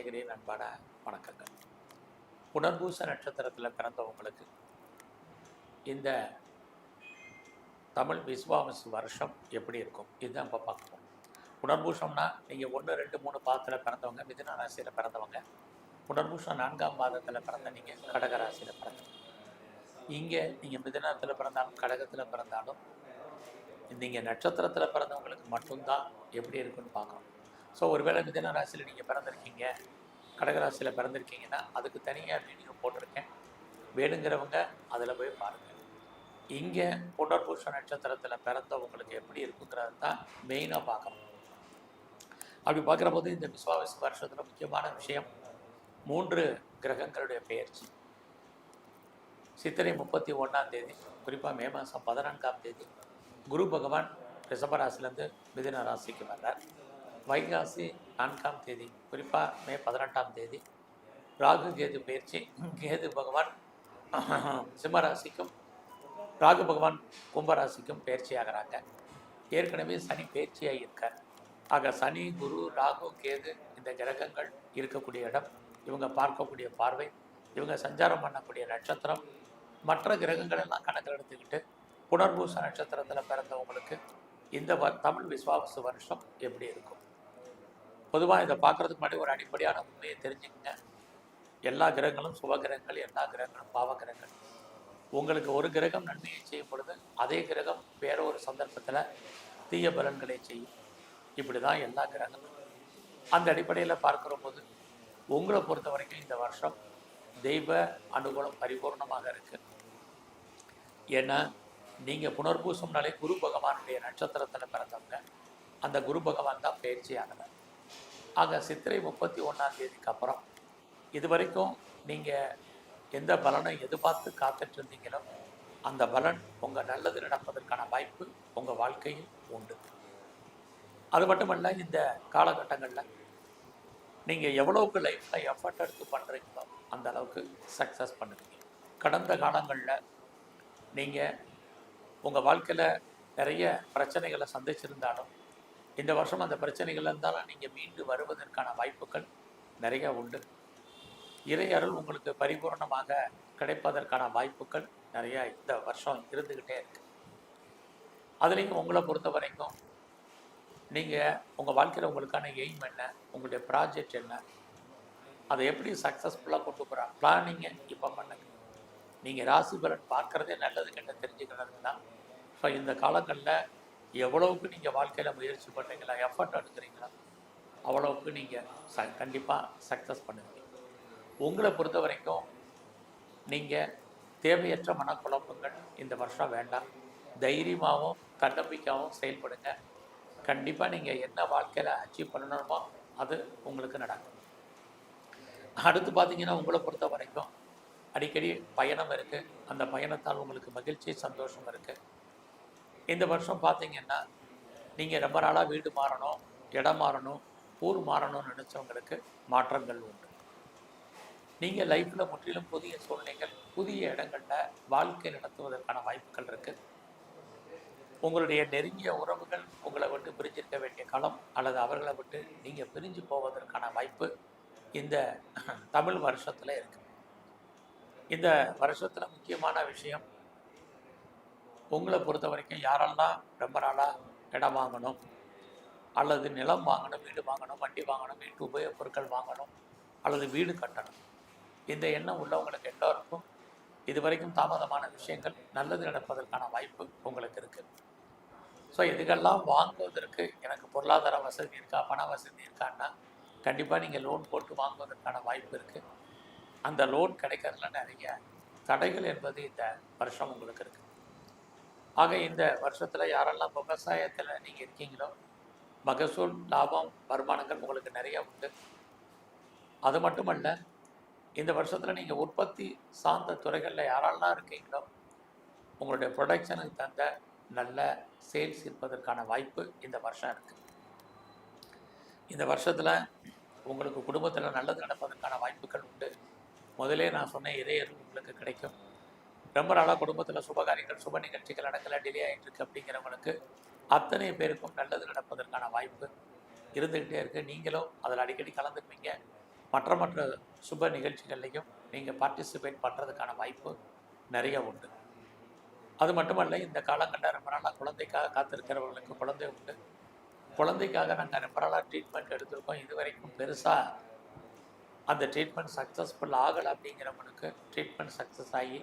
சேகரின் அன்பான வணக்கங்கள். புனர்பூச நட்சத்திரத்தில் பிறந்தவங்களுக்கு இந்த தமிழ் விஸ்வாமசு வருஷம் எப்படி இருக்கும்? இதுதான் இப்போ பார்க்கணும். புனர்பூஷம்னா நீங்கள் ஒன்று ரெண்டு மூணு பாதத்தில் பிறந்தவங்க மிதுன ராசியில் பிறந்தவங்க. புனர்பூஷம் நான்காம் பாதத்தில் பிறந்த நீங்கள் கடக ராசியில் பிறந்தவங்க. இங்கே நீங்கள் மிதுனத்தில் பிறந்தாலும் கடகத்தில் பிறந்தாலும் நீங்கள் நட்சத்திரத்தில் பிறந்தவங்களுக்கு மட்டும்தான் எப்படி இருக்குன்னு பார்க்கணும். ஸோ ஒருவேளை மிதன ராசியில் நீங்கள் பிறந்திருக்கீங்க கடகராசியில் பிறந்திருக்கீங்கன்னா அதுக்கு தனியாக வீடியோ போட்டிருக்கேன். வேணுங்கிறவங்க அதில் போய் பாருங்கள் இங்கே புனர்பூஷ நட்சத்திரத்தில் பிறந்தவங்களுக்கு எப்படி இருக்குங்கிறது தான் மெயினாக பார்க்கணும். அப்படி பார்க்குற போது இந்த விஸ்வாவிச வருஷத்தில் முக்கியமான விஷயம் மூன்று கிரகங்களுடைய பெயர்ச்சி. சித்திரை முப்பத்தி ஒன்றாம் தேதி குறிப்பாக மே மாதம் பதினான்காம் தேதி குரு பகவான் ரிஷபராசிலேருந்து மிதின ராசிக்கு வர்றார். வைகாசி நான்காம் தேதி குறிப்பாக மே பதினெட்டாம் தேதி. ராகு கேது பயிற்சி கேது பகவான் சிம்மராசிக்கும் ராகு பகவான் கும்பராசிக்கும் பயிற்சியாகிறாங்க ஏற்கனவே சனி பயிற்சியாக இருக்கார். ஆக சனி குரு ராகு கேது இந்த கிரகங்கள் இருக்கக்கூடிய இடம். இவங்க பார்க்கக்கூடிய பார்வை இவங்க சஞ்சாரம் பண்ணக்கூடிய நட்சத்திரம். மற்ற கிரகங்கள் எல்லாம் கணக்கில் எடுத்துக்கிட்டு புனர்பூச நட்சத்திரத்தில் பிறந்தவங்களுக்கு இந்த வ தமிழ் விஸ்வாச வருஷம் எப்படி இருக்கும்? பொதுவாக இதை பார்க்குறதுக்கு முன்னாடி ஒரு அடிப்படையான உண்மையை தெரிஞ்சுக்கங்க. எல்லா கிரகங்களும் சுப கிரகங்கள் எல்லா கிரகங்களும் பாவ கிரகங்கள். உங்களுக்கு ஒரு கிரகம் நன்மையை செய்யும் பொழுது அதே கிரகம் வேற ஒரு சந்தர்ப்பத்தில் தீய பலன்களை செய்யும். இப்படி தான் எல்லா கிரகங்களும். அந்த அடிப்படையில் பார்க்குற போது உங்களை பொறுத்த வரைக்கும் இந்த வருஷம் தெய்வ அனுகூலம் பரிபூர்ணமாக இருக்குது ஏன்னா நீங்கள் புனர்பூசம்னாலே குரு பகவானுடைய நட்சத்திரத்தில் பிறந்தவங்க. அந்த குரு பகவான் தான் பயிற்சி ஆகலை ஆக சித்திரை முப்பத்தி ஒன்றாம் தேதிக்கு அப்புறம் இது வரைக்கும் நீங்கள் எந்த பலனை எதிர்பார்த்து காத்துட்டு இருந்தீங்களோ அந்த பலன் உங்கள் நல்லது நடப்பதற்கான வாய்ப்பு உங்கள் வாழ்க்கையில் உண்டு. அது மட்டுமல்ல இந்த காலகட்டங்களில் நீங்கள் எவ்வளோக்கு லைஃப்பில் எஃபர்ட் எடுத்து பண்ணுறீங்களோ அந்த அளவுக்கு சக்ஸஸ் பண்ணுவீங்க. கடந்த காலங்களில் நீங்கள் உங்கள் வாழ்க்கையில் நிறைய பிரச்சனைகளை சந்திச்சிருந்தாலும் இந்த வருஷம் அந்த பிரச்சனைகள் இருந்தாலும் நீங்கள் மீண்டு வருவதற்கான வாய்ப்புகள் நிறைய உண்டு. இறை அருள் உங்களுக்கு பரிபூர்ணமாக கிடைப்பதற்கான வாய்ப்புகள் நிறையா இந்த வருஷம் இருந்துக்கிட்டே இருக்கு. அதுலேயும் உங்களை பொறுத்த வரைக்கும் நீங்கள் உங்கள் வாழ்க்கையில் உங்களுக்கான எய்ம் என்ன உங்களுடைய ப்ராஜெக்ட் என்ன அதை எப்படி சக்ஸஸ்ஃபுல்லாக கொண்டு போகிறா பிளானிங்கை இப்போ பண்ணுங்க. நீங்கள் ராசி பலன் பார்க்குறதே நல்லது கெட்ட தெரிஞ்சுக்கிறது தான். ஸோ இந்த காலங்களில் எவ்வளவுக்கு நீங்கள் வாழ்க்கையில் முயற்சி பண்ணுறீங்களா எஃபர்ட் எடுக்கிறீங்களா அவ்வளவுக்கு நீங்கள் ச கண்டிப்பாக சக்ஸஸ் பண்ணுவீங்க. உங்களை பொறுத்த வரைக்கும் நீங்கள் தேவையற்ற மனக்குழப்பங்கள் இந்த வருஷம் வேண்டாம். தைரியமாகவும் தன்னம்பிக்கையாகவும் செயல்படுங்க. கண்டிப்பாக நீங்கள் என்ன வாழ்க்கையில் அச்சீவ் பண்ணணுமோ அது உங்களுக்கு நடக்கும். அடுத்து பார்த்தீங்கன்னா உங்களை பொறுத்த வரைக்கும் அடிக்கடி பயணம் இருக்குது அந்த பயணத்தால் உங்களுக்கு மகிழ்ச்சி சந்தோஷம் இருக்குது இந்த வருஷம் பார்த்தீங்கன்னா நீங்கள் ரொம்ப நாளாக வீடு மாறணும் இடம் மாறணும் ஊர் மாறணும்னு நினச்சவங்களுக்கு மாற்றங்கள் உண்டு. நீங்கள் லைஃப்பில் முற்றிலும் புதிய சூழ்நிலைகள் புதிய இடங்களில் வாழ்க்கை நடத்துவதற்கான வாய்ப்புகள் இருக்குது உங்களுடைய நெருங்கிய உறவுகள் உங்களை விட்டு பிரிஞ்சிருக்க வேண்டிய காலம் அல்லது அவர்களை விட்டு நீங்கள் பிரிஞ்சு போவதற்கான வாய்ப்பு இந்த தமிழ் வருஷத்தில் இருக்குது இந்த வருஷத்தில் முக்கியமான விஷயம் உங்களை பொறுத்த வரைக்கும் யாரெல்லாம் ரொம்ப நாளாக இடம் வாங்கணும்? அல்லது நிலம் வாங்கணும் வீடு வாங்கணும் வண்டி வாங்கணும் வீட்டு உபயோகப் பொருட்கள் வாங்கணும் அல்லது வீடு கட்டணும். இந்த எண்ணம் உள்ளவங்களுக்கு எல்லோருக்கும் இது வரைக்கும் தாமதமான விஷயங்கள் நல்லது நடப்பதற்கான வாய்ப்பு உங்களுக்கு இருக்குது ஸோ இதுக்கெல்லாம் வாங்குவதற்கு எனக்கு பொருளாதார வசதி இருக்கா பண வசதி இருக்கான்னா கண்டிப்பாக நீங்கள் லோன் போட்டு வாங்குவதற்கான வாய்ப்பு இருக்குது அந்த லோன் கிடைக்கிறதுல நிறைய தடைகள் என்பது இந்த வருஷம் உங்களுக்கு இருக்குது ஆக இந்த வருஷத்தில் யாரெல்லாம் விவசாயத்தில் நீங்கள் இருக்கீங்களோ மகசூல் லாபம் வருமானங்கள் உங்களுக்கு நிறைய உண்டு. அது மட்டுமல்ல இந்த வருஷத்தில் நீங்கள் உற்பத்தி சார்ந்த துறைகளில் யாரெல்லாம் இருக்கீங்களோ உங்களுடைய ப்ரொடக்ஷனுக்கு தந்த நல்ல சேல்ஸ் இருப்பதற்கான வாய்ப்பு இந்த வருஷம் இருக்குது இந்த வருஷத்தில் உங்களுக்கு குடும்பத்தில் நல்லது நடப்பதற்கான வாய்ப்புகள் உண்டு. முதலே நான் சொன்ன இறையர்கள் உங்களுக்கு கிடைக்கும். ரொம்ப நாளாக குடும்பத்தில் சுபகாரியங்கள் சுப நிகழ்ச்சிகள் நடக்கல டிலே ஆகிட்டு இருக்கு அப்படிங்கிறவங்களுக்கு அத்தனை பேருக்கும் நல்லது நடப்பதற்கான வாய்ப்பு இருந்துக்கிட்டே இருக்குது நீங்களும் அதில் அடிக்கடி கலந்துக்குவீங்க. மற்ற மற்ற சுப நிகழ்ச்சிகள்லையும் நீங்கள் பார்ட்டிசிபேட் பண்ணுறதுக்கான வாய்ப்பு நிறைய உண்டு. அது மட்டுமல்ல இந்த காலகட்டம் ரொம்ப நாளாக குழந்தைக்காக காத்திருக்கிறவர்களுக்கு குழந்தை உண்டு. குழந்தைக்காக நாங்கள் ரொம்ப நாளாக ட்ரீட்மெண்ட் எடுத்திருக்கோம். இது வரைக்கும் பெருசாக அந்த ட்ரீட்மெண்ட் சக்ஸஸ்ஃபுல் ஆகலை அப்படிங்கிறவனுக்கு ட்ரீட்மெண்ட் சக்ஸஸ் ஆகி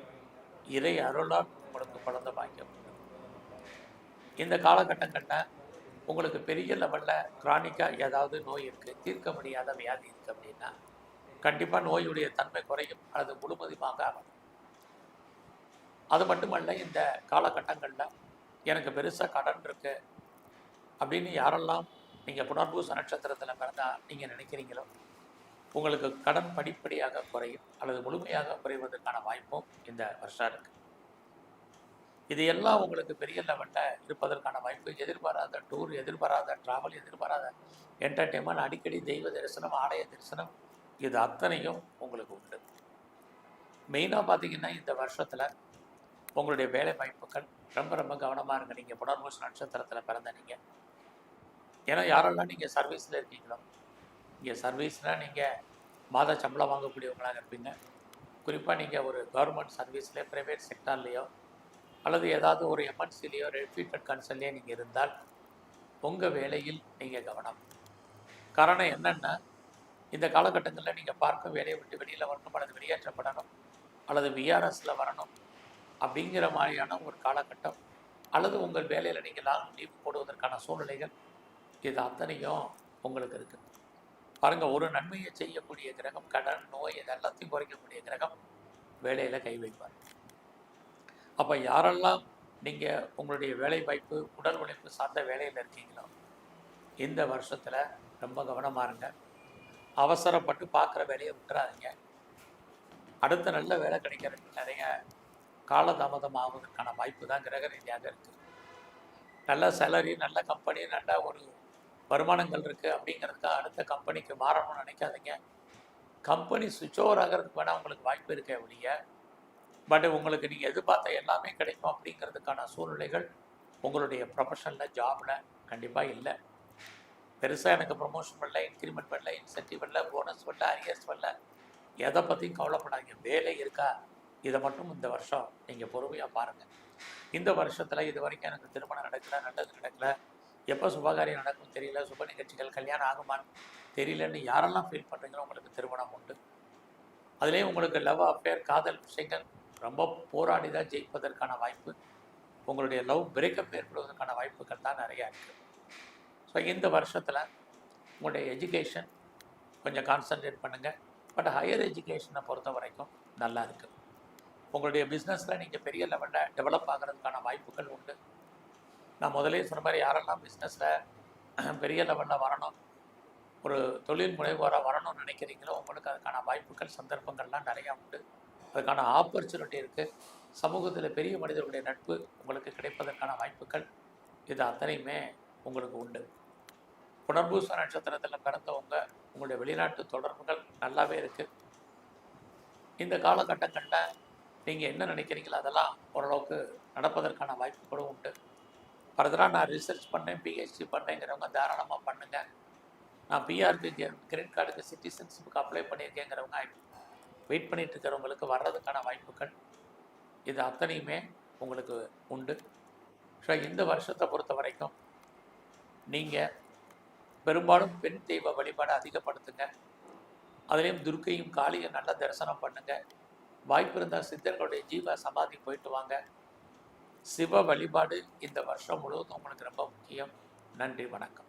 இறை அருளால் உங்களுக்கு குழந்தை பாக்கியம் உண்டு. இந்த காலகட்டங்களில் உங்களுக்கு பெரிய லெவலில் கிரானிக்காக ஏதாவது நோய் இருக்குது தீர்க்க முடியாத வியாதி இருக்குது அப்படின்னா கண்டிப்பாக நோயுடைய தன்மை குறையும் அல்லது முழுமதிமாக ஆகும் அது மட்டுமல்ல இந்த காலகட்டங்களில் எனக்கு பெருசாக கடன் இருக்குது அப்படின்னு யாரெல்லாம் நீங்கள் புனர்பூச நட்சத்திரத்தில் பிறந்தால் நீங்கள் நினைக்கிறீங்களோ உங்களுக்கு கடன் படிப்படியாக குறையும் அல்லது முழுமையாக குறைவதற்கான வாய்ப்பும் இந்த வருஷம் இருக்கு. இது எல்லாம் உங்களுக்கு பெரிய லெவலில் இருப்பதற்கான வாய்ப்பு எதிர்பாராத டூர் எதிர்பாராத ட்ராவல் எதிர்பாராத என்டர்டெயின்மெண்ட் அடிக்கடி தெய்வ தரிசனம் ஆலய தரிசனம் இது அத்தனையும் உங்களுக்கு உண்டு. மெயினாக பார்த்தீங்கன்னா இந்த வருஷத்தில் உங்களுடைய வேலை வாய்ப்புகள் ரொம்ப ரொம்ப கவனமாக இருங்க. நீங்கள் புனர்பூச நட்சத்திரத்தில் பிறந்த நீங்கள் ஏன்னா யாரெல்லாம் நீங்கள் சர்வீஸில் இருக்கீங்களோ இங்கே சர்வீஸில் நீங்கள் மாத சம்பளம் வாங்கக்கூடியவங்களாக இருப்பீங்க. குறிப்பாக நீங்கள் ஒரு கவர்மெண்ட் சர்வீஸ்லேயோ ப்ரைவேட் செக்டார்லேயோ அல்லது ஏதாவது ஒரு எம்என்சிலேயோ ரெப்யூட்டட் கன்சல்லையோ நீங்கள் இருந்தால் உங்கள் வேலையில் நீங்கள் கவனம். காரணம் என்னென்னா இந்த காலகட்டங்களில் நீங்கள் பார்க்க வேலையை விட்டு வெளியில் வரணும் அல்லது வெளியேற்றப்படணும் அல்லது விஆர்எஸில் வரணும் அப்படிங்கிற மாதிரியான ஒரு காலகட்டம் அல்லது உங்கள் வேலையில் நீங்கள் லாங் லீவ் போடுவதற்கான சூழ்நிலைகள் இது அத்தனையும் உங்களுக்கு இருக்குது பாருங்கள் ஒரு நன்மையை செய்யக்கூடிய கிரகம் கடன் நோய் இதெல்லாத்தையும் குறைக்கக்கூடிய கிரகம் வேலையில் கை வைப்பார். அப்போ யாரெல்லாம் நீங்கள் உங்களுடைய வேலை வாய்ப்பு உடல் உழைப்பு சார்ந்த வேலையில் இருக்கீங்களோ இந்த வருஷத்தில் ரொம்ப கவனமாக இருங்க. அவசரப்பட்டு பார்க்குற வேலையை விட்டுறாதீங்க. அடுத்த நல்ல வேலை கிடைக்கிறதுக்கு நிறைய காலதாமதம் ஆவதற்கான வாய்ப்பு தான் கிரக ரீதியாக இருக்குது நல்ல சேலரி நல்ல கம்பெனி நல்ல ஒரு வருமானங்கள் இருக்குது அப்படிங்கிறதுக்காக அடுத்த கம்பெனிக்கு மாறணும்னு நினைக்காதீங்க. கம்பெனி சுவிட்ச் ஓவர் ஆகிறதுக்கு வேணால் உங்களுக்கு வாய்ப்பு இருக்க ஒழிய பட் உங்களுக்கு நீங்கள் எதிர்பார்த்த எல்லாமே கிடைக்கும் அப்படிங்கிறதுக்கான சூழ்நிலைகள் உங்களுடைய ப்ரொஃபஷனில் ஜாபில் கண்டிப்பாக இல்லை. பெருசாக எனக்கு ப்ரொமோஷன் பண்ணல இன்க்ரிமெண்ட் பண்ணல இன்சென்டிவ் பண்ணல போனஸ் பண்ணல அரியர்ஸ் பண்ணல எதை பற்றியும் கவலைப்படாதீங்க. வேலை இருக்கா? இதை மட்டும் இந்த வருஷம் நீங்கள் பொறுமையாக பாருங்கள் இந்த வருஷத்தில் இது வரைக்கும் எனக்கு திருமணம் நடக்கல நல்லது நடக்கலை. எப்போ சுபகாரியம் நடக்கும் தெரியல சுப நிகழ்ச்சிகள் கல்யாணம் ஆகுமான்னு தெரியலன்னு யாரெல்லாம் ஃபீல் பண்ணுறீங்களோ உங்களுக்கு திருமணம் உண்டு. அதுலேயும் உங்களுக்கு லவ் அஃபேர் காதல் விஷயங்கள் ரொம்ப போராடி தான் ஜெயிப்பதற்கான வாய்ப்பு. உங்களுடைய லவ் பிரேக்கப் ஏற்படுவதற்கான வாய்ப்புகள் தான் நிறையா இருக்குது ஸோ இந்த வருஷத்தில் உங்களுடைய எஜுகேஷன் கொஞ்சம் கான்சன்ட்ரேட் பண்ணுங்கள் பட் ஹையர் எஜுகேஷனை பொறுத்த வரைக்கும் நல்லா இருக்குது உங்களுடைய பிஸ்னஸில் நீங்கள் பெரிய லெவலில் டெவலப் ஆகிறதுக்கான வாய்ப்புகள் உண்டு. நான் முதலே சொன்ன மாதிரி யாரெல்லாம் பிஸ்னஸில் பெரிய லெவலில் வரணும் ஒரு தொழில் முனைவோராக வரணும்னு நினைக்கிறீங்களோ உங்களுக்கு அதுக்கான வாய்ப்புகள் சந்தர்ப்பங்கள்லாம் நிறையா உண்டு. அதுக்கான ஆப்பர்ச்சுனிட்டி இருக்குது சமூகத்தில் பெரிய மனிதர்களுடைய நட்பு உங்களுக்கு கிடைப்பதற்கான வாய்ப்புகள் இது அத்தனையுமே உங்களுக்கு உண்டு. புனர்பூச நட்சத்திரத்தில் பிறந்தவங்க உங்களுடைய வெளிநாட்டு தொடர்புகள் நல்லாவே இருக்குது இந்த காலகட்டங்களில் நீங்கள் என்ன நினைக்கிறீங்களோ அதெல்லாம் ஓரளவுக்கு நடப்பதற்கான வாய்ப்புகளும் உண்டு. ஃபர்தராக நான் ரிசர்ச் பண்ணேன் பிஹெச்டி பண்ணேங்கிறவங்க தாராளமாக பண்ணுங்கள் நான் பிஆர்பி கிரெடிட் கார்டுக்கு சிட்டிசன்ஷிப்புக்கு அப்ளை பண்ணியிருக்கேங்கிறவங்க வெயிட் பண்ணிட்டு இருக்கிறவங்களுக்கு வர்றதுக்கான வாய்ப்புகள் இது அத்தனையுமே உங்களுக்கு உண்டு. ஸோ இந்த வருஷத்தை பொறுத்த வரைக்கும் நீங்கள் பெரும்பாலும் பெண் தெய்வ வழிபாடு அதிகப்படுத்துங்க. அதுலேயும் துர்க்கையும் காளியும் நல்லா தரிசனம் பண்ணுங்கள் வாய்ப்பு இருந்தால் சித்தர்களுடைய ஜீவ சமாதி போயிட்டு வாங்க. சிவ வழிபாடு இந்த வருஷம் முழுவதும் உங்களுக்கு ரொம்ப முக்கியம். நன்றி வணக்கம்.